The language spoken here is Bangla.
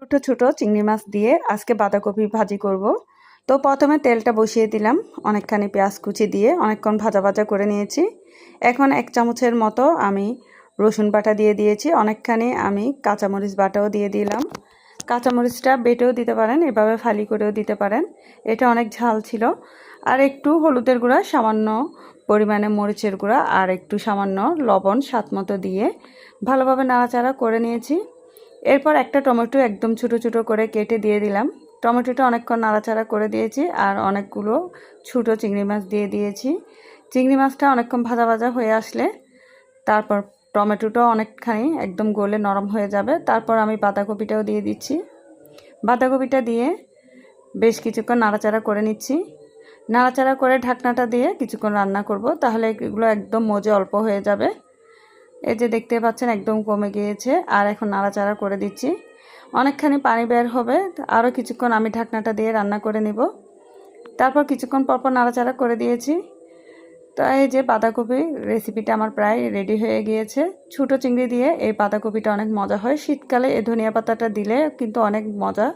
ছোট ছোট চিংড়ি মাছ দিয়ে আজকে বাঁধাকপি ভাজি করব। তো প্রথমে তেলটা বসিয়ে দিলাম, অনেকখানি পেঁয়াজ কুচি দিয়ে অনেকক্ষণ ভাজা ভাজা করে নিয়েছি। এখন এক চামচের মতো আমি রসুন বাটা দিয়ে দিয়েছি, অনেকখানি আমি কাঁচামরিচ বাটাও দিয়ে দিলাম। কাঁচামরিচটা বেটেও দিতে পারেন, এভাবে ফালি করেও দিতে পারেন, এটা অনেক ঝাল ছিল। আর একটু হলুদের গুঁড়া, সামান্য পরিমাণে মরিচের গুঁড়া আর একটু সামান্য লবণ স্বাদ মতো দিয়ে ভালোভাবে নাড়াচাড়া করে নিয়েছি। এরপর একটা টমেটো একদম ছোটো ছোটো করে কেটে দিয়ে দিলাম। টমেটোটা অনেকক্ষণ নাড়াচাড়া করে দিয়েছি আর অনেকগুলো ছোটো চিংড়ি মাছ দিয়ে দিয়েছি। চিংড়ি মাছটা অনেকক্ষণ ভাজা ভাজা হয়ে আসলে তারপর টমেটোটাও অনেকখানি একদম গলে নরম হয়ে যাবে। তারপর আমি বাঁধাকপিটাও দিয়ে দিচ্ছি। বাঁধাকপিটা দিয়ে বেশ কিছুক্ষণ নাড়াচাড়া করে নিচ্ছি। নাড়াচাড়া করে ঢাকনাটা দিয়ে কিছুক্ষণ রান্না করব, তাহলে এগুলো একদম মজে অল্প হয়ে যাবে। এই যে দেখতে পাচ্ছেন একদম কমে গিয়েছে, আর এখন নাড়াচাড়া করে দিচ্ছি। অনেকখানি পানি বের হবে আরও কিছুক্ষণ আমি ঢাকনাটা দিয়ে রান্না করে নিব। তারপর কিছুক্ষণ পরপর নাড়াচাড়া করে দিয়েছি। তো এই যে বাঁধাকপি রেসিপিটা আমার প্রায় রেডি হয়ে গিয়েছে। ছোটো চিংড়ি দিয়ে এই বাঁধাকপিটা অনেক মজা হয়। শীতকালে এই ধনিয়া পাতাটা দিলে কিন্তু অনেক মজা।